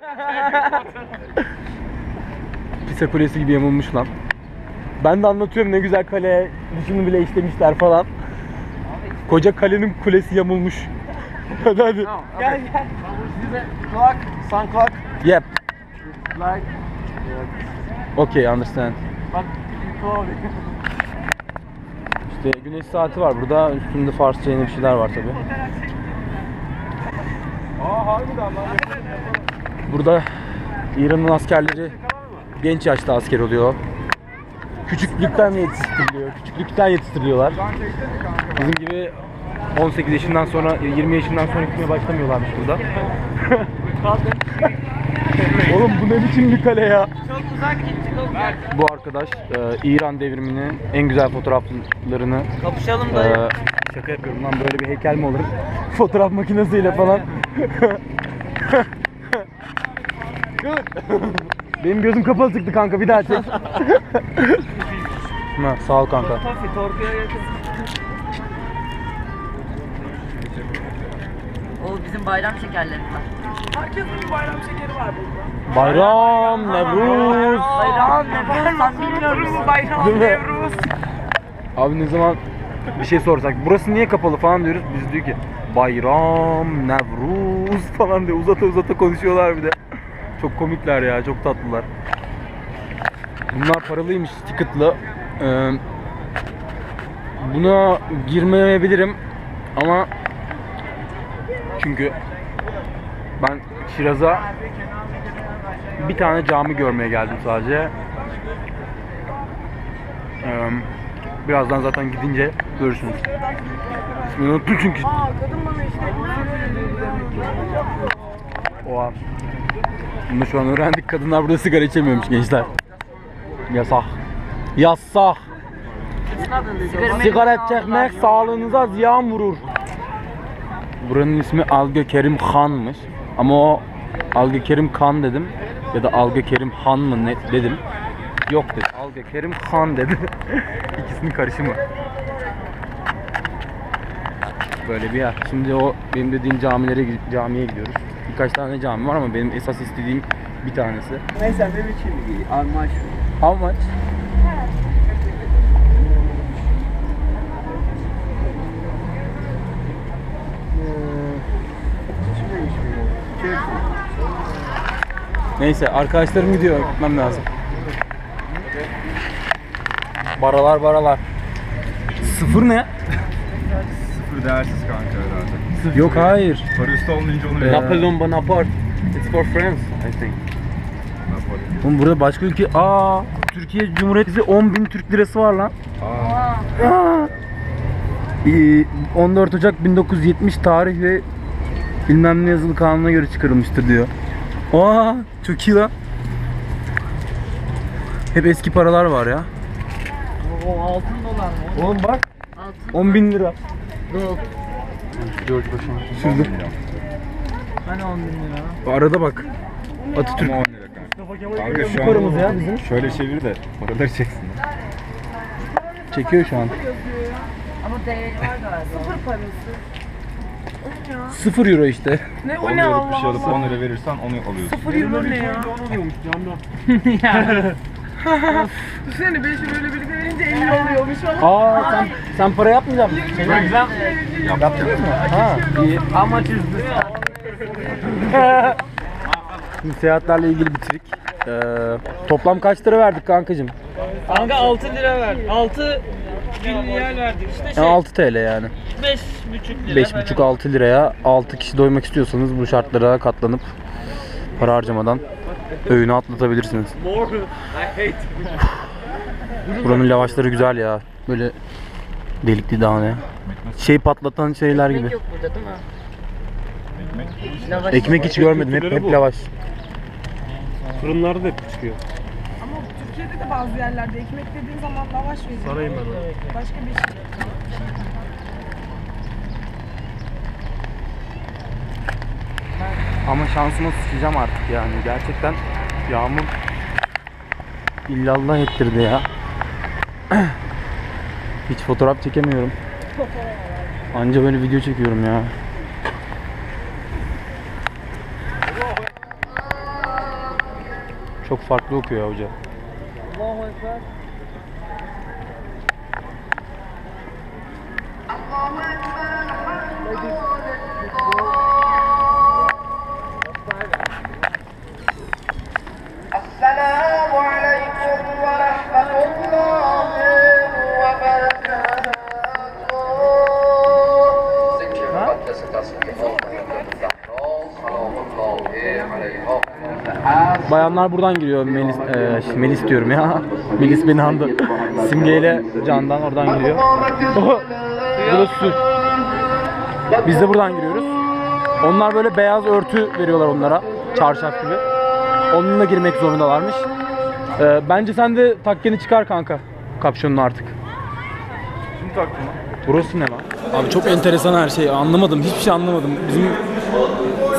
Pisa Kulesi gibi yamulmuş lan. Ben de anlatıyorum ne güzel kale, dışını bile işlemişler falan. Koca kalenin kulesi yamulmuş. hadi hadi. Gel gel. Clock, sun clock. Yep. Like. Okay, understand. Bak. İşte güneş saati var burada. Üstünde Farsça yeni bir şeyler var tabi. Aa harbiden lan. Burada İran'ın askerleri genç yaşta asker oluyor. Küçüklükten yetiştiriliyor. Küçüklükten yetiştiriliyorlar. Bizim gibi 18 yaşından sonra 20 yaşından sonra gitmeye başlamıyorlarmış burada. Oğlum bu ne biçim bir kale ya? Çok uzak gittik oğlum. Bu arkadaş e, İran devriminin en güzel fotoğraflarını Kapışalım e, dayı. şaka yapıyorum lan böyle bir heykel mi olur? Fotoğraf makinesiyle falan. Benim gözüm kapalı çıktı kanka bir daha çek. ha, sağ ol kanka. O bizim bayram şekerleri var. Herkesin bayram şekeri var burada. Bayram, Nevruz. Bayram ne ben sen bilmiyor musun? Bayram? Nevruz. Abi ne zaman bir şey sorsak burası niye kapalı falan diyoruz. Biz diyor ki Bayram, Nevruz falan diye uzata uzata konuşuyorlar bir de. Çok komikler ya, çok tatlılar. Bunlar paralıymış, ticketlı. Ee, buna girmeyebilirim ama çünkü ben Şiraz'a bir tane cami görmeye geldim sadece. Ee, birazdan zaten gidince görürsünüz. İsmini unuttum çünkü. Aa kadın bana işte Oha. Bunu şu an öğrendik. Kadınlar burada sigara içemiyormuş gençler. Yasak. Yasak. Sigara çekmek sağlığınıza ziyan vurur. Buranın ismi Algö Kerim Han'mış. Ama o Algö Kerim Kan dedim. Ya da Algö Kerim Han mı ne dedim. Yok dedi. Algö Kerim Han dedi. İkisinin karışımı. Böyle bir yer. Şimdi o benim dediğim camilere camiye gidiyoruz. Birkaç tane cami var ama benim esas istediğim bir tanesi. Neyse ne biçim iyi. How much? Neyse arkadaşlarım gidiyor gitmem lazım. Baralar baralar. Sıfır ne? Sıfır değersiz kanka herhalde. Yok hayır. Para üstü olmayınca onu Ee, veriyor. Napolyon Bonaparte. It's for France, I think. Oğlum burada başka ülke... Aa, Türkiye Cumhuriyeti 10 bin Türk lirası var lan. Aa, Aa! Ee, 14 Ocak 1970 tarih ve bilmem ne yazılı kanuna göre çıkarılmıştır diyor. Aa, çok iyi lan. Hep eski paralar var ya. O altın dolar mı? Oğlum bak. Altın 10 bin lira. dolar. George Başkan. Şurada. Hani 10 bin lira? Bu Arada bak. Atatürk. Ama 10 lira kanka. Kanka şu paramız an ya bizim. şöyle çevir de paraları çeksin. Çekiyor şu an. Ama değeri var galiba. Sıfır parası. Ya. 0 euro işte. Ne 10 o ne liralık bir şey Allah alıp Allah. 10 lira verirsen onu alıyorsun. Sıfır euro ne ya? ya. Düşünsene 5 böyle birlikte verince 50 oluyormuş falan. Aa sen, sen para yapmayacak mısın? Güzel. Yaptınız mı? Ha iyi. Ama çizdi. Şimdi seyahatlerle ilgili bir trik. Ee, toplam kaç lira verdik kankacığım? Kanka 6 lira ver. 6 bin riyal verdik. İşte şey Yani 6 TL yani. 5,5 lira. 5,5-6 liraya 6 kişi doymak istiyorsanız bu şartlara katlanıp para harcamadan öğünü atlatabilirsiniz. Buranın lavaşları güzel ya. Böyle delikli daha ne. Şey patlatan şeyler gibi. Ekmek yok burada değil mi? Lavaş. Ekmek hiç görmedim. Hep, hep lavaş. Fırınlarda da hep çıkıyor. Ama Türkiye'de de bazı yerlerde ekmek dediğin zaman lavaş veriyor. Sarayım ben. Başka bir şey. Ama şansıma sıçacağım artık yani. Gerçekten yağmur illallah ettirdi ya. Hiç fotoğraf çekemiyorum. Anca böyle video çekiyorum ya. Çok farklı okuyor hoca. Allahu Ekber. Allahu Ekber. Bayanlar buradan giriyor. Melis, e, şey, Melis diyorum ya. Melis beni andı. Simge ile Candan oradan giriyor. Burası su. Biz de buradan giriyoruz. Onlar böyle beyaz örtü veriyorlar onlara. Çarşaf gibi. Onunla girmek zorundalarmış. E, bence sen de takkeni çıkar kanka. Kapşonunu artık. Kim taktı lan? Burası ne lan? Abi çok enteresan her şey. Anlamadım. Hiçbir şey anlamadım. Bizim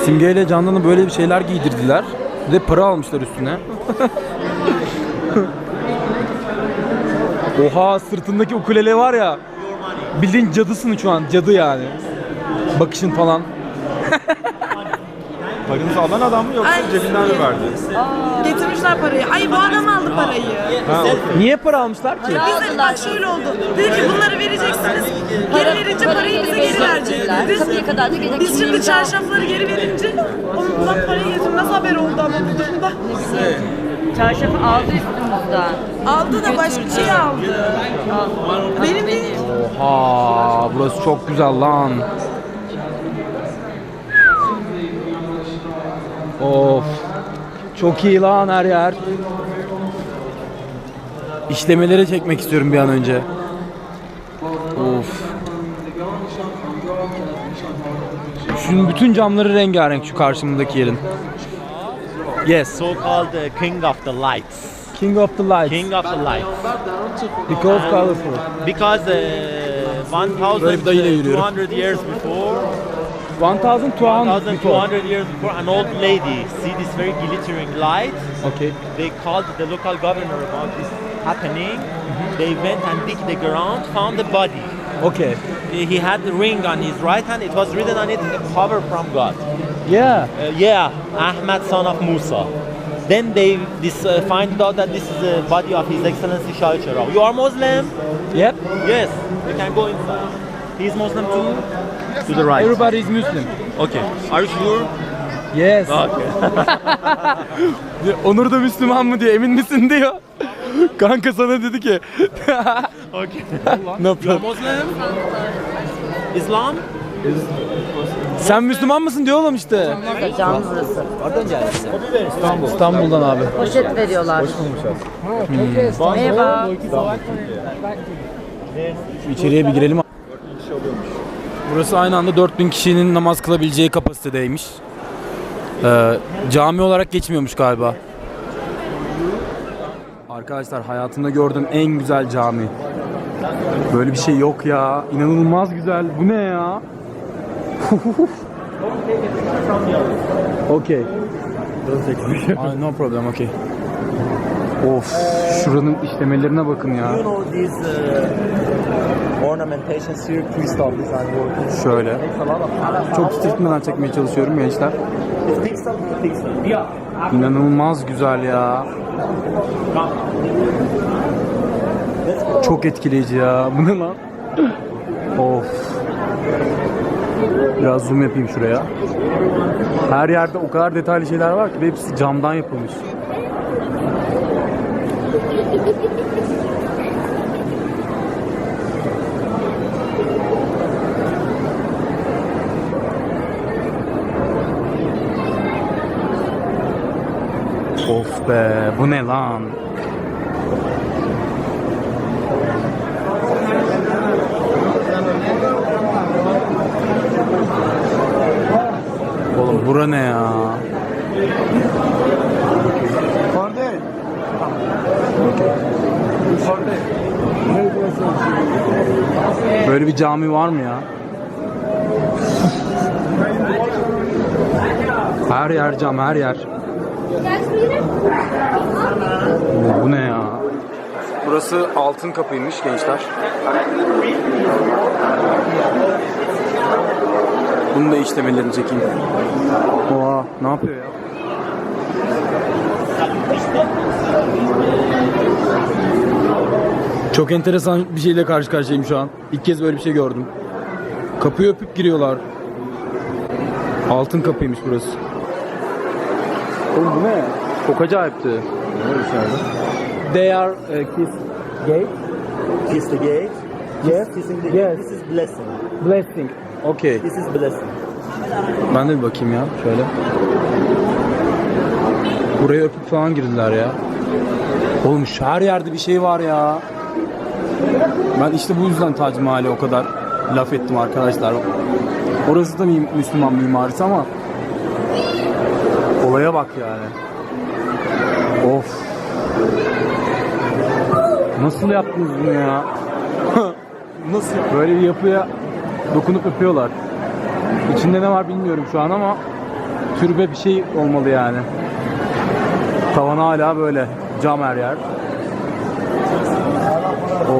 Simge ile Candan'a böyle bir şeyler giydirdiler. Bir de para almışlar üstüne. Oha sırtındaki ukulele var ya. Bildiğin cadısın şu an. Cadı yani. Bakışın falan. Paranızı alan adam mı yoksa cebinden mi verdi? Getirmişler parayı. Ay bu adam aldı parayı. Ha, okey. Niye para almışlar ki? Biz de bak şöyle oldu. Dedi ki bunları vereceksiniz. Geri verince parayı bize geri verecekler. Biz, Kapıya kadar da gece biz şimdi çarşafları geri verince ondan parayı yedim. Nasıl haber oldu ama bu durumda? Çarşafı aldı üstümüzden. Aldı da başka bir şey aldı. Benim değil. Oha burası çok güzel lan. Of. Çok iyi lan her yer. İşlemeleri çekmek istiyorum bir an önce. Of. Şunun bütün camları rengarenk şu karşımdaki yerin. Yes. so called the king of the lights. King of the lights. King of the lights. Because colorful. Because uh, Böyle bir dayıyla yürüyorum. 1200 years before, 1200 before. 1200 years before, an old lady see this very glittering light. Okay. They called the local governor about this happening. They went and dig the ground, found the body. Okay. He had the ring on his right hand. It was written on it, a power from God. Yeah. Uh, yeah, Ahmad, son of Musa. Then they this, uh, find out that this is the body of His Excellency Shah Cheragh. You are Muslim? Yep. Yes. You can go inside. He is Muslim too. To the right. Everybody is Muslim. Okay. Are you sure? Yes. Okay. Onur da Müslüman mı diyor emin misin diyor. Kanka sana dedi ki. okay. no problem. Muslim? Islam? Sen Müslüman mısın diyor oğlum işte. Can burası. İstanbul. İstanbul'dan abi. Poşet veriyorlar. Merhaba. Şu içeriye bir girelim. Burası aynı anda 4000 kişinin namaz kılabileceği kapasitedeymiş. Ee, cami olarak geçmiyormuş galiba. Arkadaşlar hayatımda gördüğüm en güzel cami. Böyle bir şey yok ya. İnanılmaz güzel. Bu ne ya? okay. Ah, no problem, okay. Of, şuranın işlemelerine bakın ya. Uh. Şöyle. Çok stiltmeden çekmeye çalışıyorum gençler. İnanılmaz güzel ya. Çok etkileyici ya. Bu ne lan? Of. Biraz zoom yapayım şuraya. Her yerde o kadar detaylı şeyler var ki hepsi camdan yapılmış. Of be, bu ne lan? Oğlum bura ne ya? Böyle bir cami var mı ya? Her yer cam, her yer. Bu ne ya? Burası altın kapıymış gençler. Bunu da işlemelerini çekeyim. Oha ne yapıyor ya? Çok enteresan bir şeyle karşı karşıyayım şu an. İlk kez böyle bir şey gördüm. Kapıyı öpüp giriyorlar. Altın kapıymış burası. Oğlum bu ne? Çok acayipti. They are uh, kiss gate. Kiss the gate. Yes. Kissing the Yes. This is blessing. Blessing. Okay. This is blessing. Ben de bir bakayım ya şöyle. Buraya öpüp falan girdiler ya. Oğlum şu her yerde bir şey var ya. Ben işte bu yüzden Tac Mahal'e o kadar laf ettim arkadaşlar. Orası da Müslüman mimarisi ama bak yani. Of. Nasıl yaptınız bunu ya? Nasıl? Böyle bir yapıya dokunup öpüyorlar. İçinde ne var bilmiyorum şu an ama türbe bir şey olmalı yani. Tavan hala böyle cam her yer.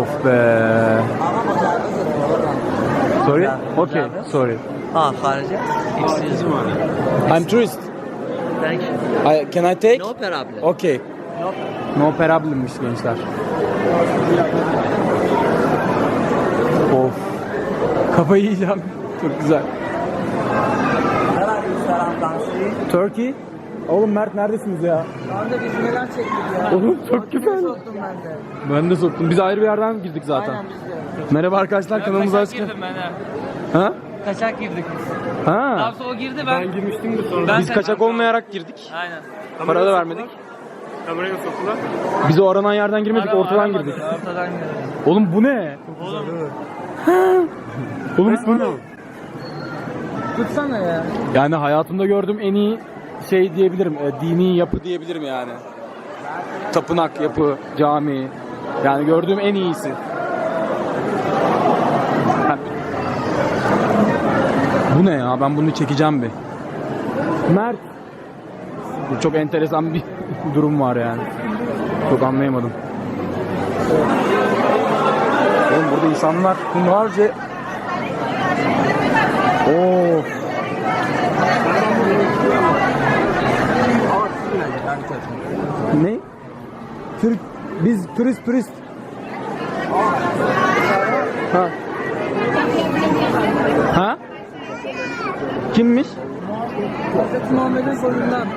Of be. Sorry? Okay, sorry. Ah, Kharija. Excuse me. I'm tourist. Thank you. I, can I take? No problem. Okay. No problemmiş gençler. Of. Kafayı yiyeceğim. Çok güzel. Turkey? Oğlum Mert neredesiniz ya? Kanka biz neler çektik ya. Oğlum çok güzel. Soktum ben de. Ben de soktum. Biz ayrı bir yerden girdik zaten. Aynen biz de. Merhaba arkadaşlar kanalımıza hoş geldiniz. ben ha. Kaçak girdik biz. Daha Ha. sonra o girdi ben. girmiştim de sonra. Ben Biz kaçak olmayarak girdik. Aynen. Para da vermedik. Kameraya soktular. Biz o aranan yerden girmedik, Araba ortadan aramadı, girdik. Ortadan girdik. Oğlum bu ne? Oğlum bu ne? Tutsana ya. Yani hayatımda gördüğüm en iyi şey diyebilirim. e, dini yapı diyebilirim yani. Tapınak yapı, cami. Yani gördüğüm en iyisi. Bu ne ya? Ben bunu çekeceğim bir. Mert. Bu çok enteresan bir durum var yani. Çok anlayamadım. Oğlum burada insanlar hunharca Of. Ne? Türk biz turist turist. Ha. Ha? Kimmiş? Hazreti Muhammed'in soyundan.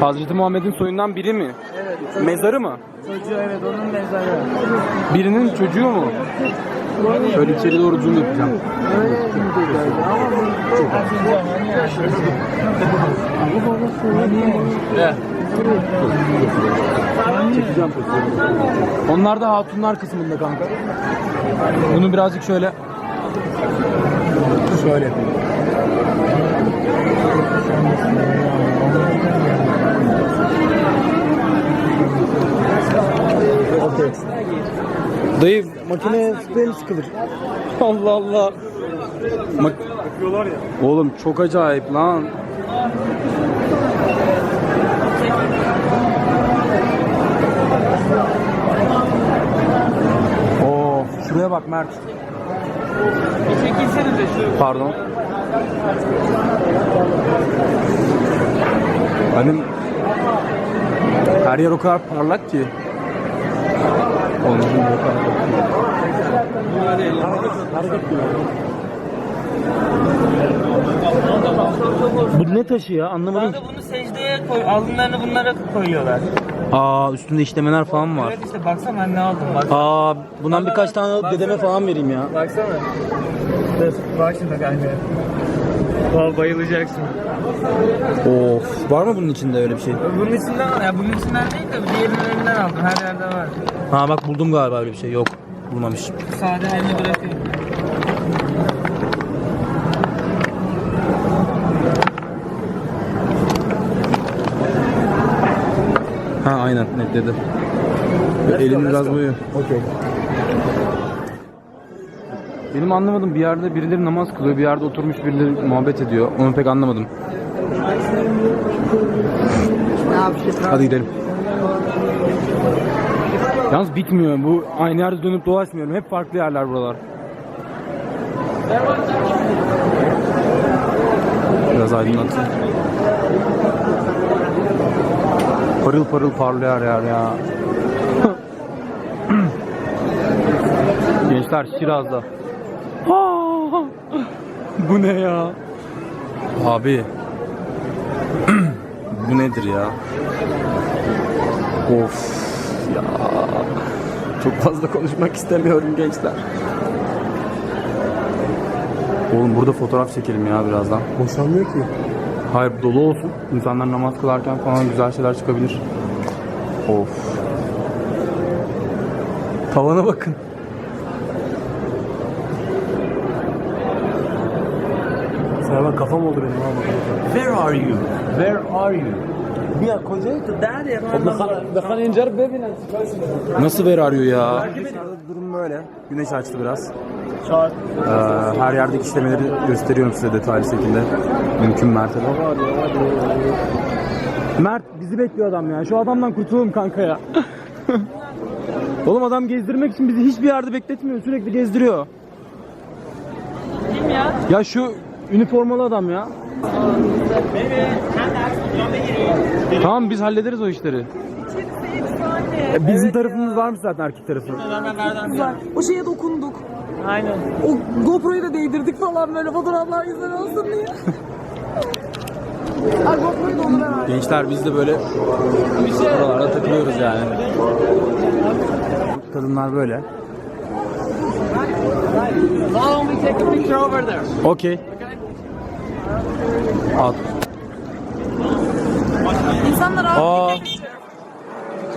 Hazreti Muhammed'in soyundan biri mi? Evet. Mezarı mı? Çocuğu evet onun mezarı. Birinin çocuğu mu? Şöyle içeri doğru zoom yapacağım. Çekeceğim. Onlar da hatunlar kısmında kanka. Bunu birazcık şöyle şöyle yapayım. Okey. Dayı makine sprey sıkılır? Allah Allah. Mak Yapıyorlar ya. Oğlum çok acayip lan. Oo, şuraya bak Mert. Bir çekilsenize şu. Pardon. Benim her yer o kadar parlak ki. Oğlum bu o kadar. Bu ne taşı ya anlamadım. Kanka bunu secdeye koy. Alınlarını bunlara koyuyorlar. Aa üstünde işlemeler falan var. Evet işte baksana ben ne aldım bak. Aa bundan birkaç tane dedeme falan vereyim ya. Baksana. Dur bak şimdi kanka. Aa, bayılacaksın. Of var mı bunun içinde öyle bir şey? Bunun içinden ya bunun içinden değil de diğerinin elinden aldım. Her yerde var. Ha bak buldum galiba öyle bir şey. Yok bulmamış. Sade elini bırakayım. Ha aynen netledi. Elim biraz boyu. Okey. Benim anlamadım bir yerde birileri namaz kılıyor, bir yerde oturmuş birileri muhabbet ediyor. Onu pek anlamadım. Hadi gidelim. Yalnız bitmiyor. Bu aynı yerde dönüp dolaşmıyorum. Hep farklı yerler buralar. Biraz aydınlatayım. Parıl parıl parlıyor yer ya. Gençler Şiraz'da. Aa, Bu ne ya? Abi. Bu nedir ya? Of ya. Çok fazla konuşmak istemiyorum gençler. Oğlum burada fotoğraf çekelim ya birazdan. Boşanmıyor ki. Hayır dolu olsun. İnsanlar namaz kılarken falan güzel şeyler çıkabilir. Of. Tavana bakın. Servan kafam oldu benim abi. Where are you? Where are you? Bir kocayı da der Bakan Encer bebinen çıkarsın. Nasıl ver arıyor ya? Dışarıda durum böyle. Güneş açtı biraz. Ee, her yerdeki işlemeleri gösteriyorum size detaylı şekilde. Mümkün mertebe. Mert bizi bekliyor adam ya. Şu adamdan kurtulalım kanka ya. Oğlum adam gezdirmek için bizi hiçbir yerde bekletmiyor. Sürekli gezdiriyor. Kim ya? Ya şu üniformalı adam ya. Tamam biz hallederiz o işleri. E, Bizim tarafımız varmış zaten erkek tarafı. O şeye dokunduk. Aynen. O GoPro'yu da değdirdik falan böyle fotoğraflar güzel olsun diye. Ay GoPro'yu da olur herhalde. Gençler biz de böyle buralarda takılıyoruz yani. Kadınlar böyle. Okey. Al. İnsanlar Aa. abi geçiyor.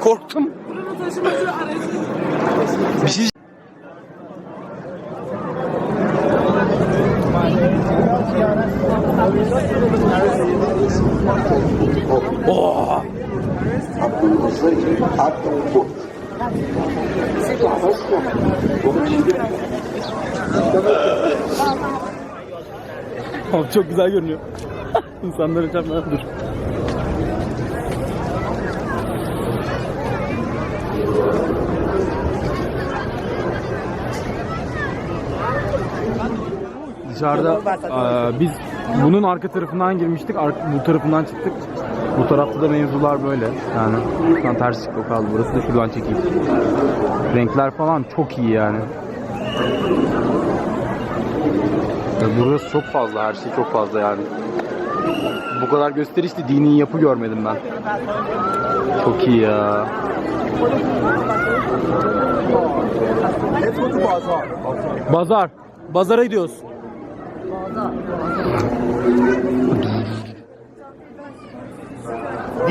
Korktum. Buranın taşımacı aracı. Bir şey Oh! Abi çok güzel görünüyor. İnsanları çarpmadan dur. Dışarıda eee, biz bunun arka tarafından girmiştik, ar- bu tarafından çıktık. Bu tarafta da mevzular böyle. Yani şuradan ters çıktı kaldı. Burası da şuradan çekeyim. Renkler falan çok iyi yani. Burası çok fazla, her şey çok fazla yani. Bu kadar gösterişli dini yapı görmedim ben. Çok iyi ya. Bazar. Bazara gidiyoruz.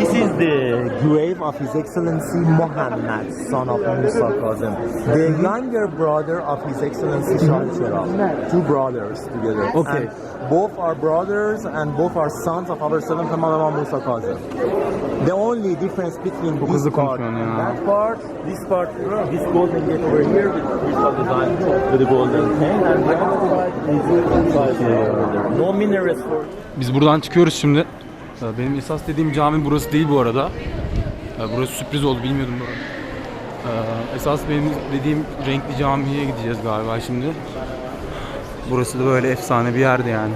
This is the grave of His Excellency Mohammed, son of Musa Kazem, the younger brother of His Excellency Shah. Two brothers together. Okay. And both are brothers and both are sons of our seventh Imam Musa Kazem. The only difference between this hızlı part and ya. that part, this part, this golden gate over here with crystal design with the golden thing, and the other side is uh, no minarets for Biz buradan çıkıyoruz şimdi. Ee, Benim esas dediğim cami burası değil bu arada. Ee, Burası sürpriz oldu bilmiyordum bu arada. Ee, Esas benim dediğim renkli camiye gideceğiz galiba şimdi. Burası da böyle efsane bir yerde yani.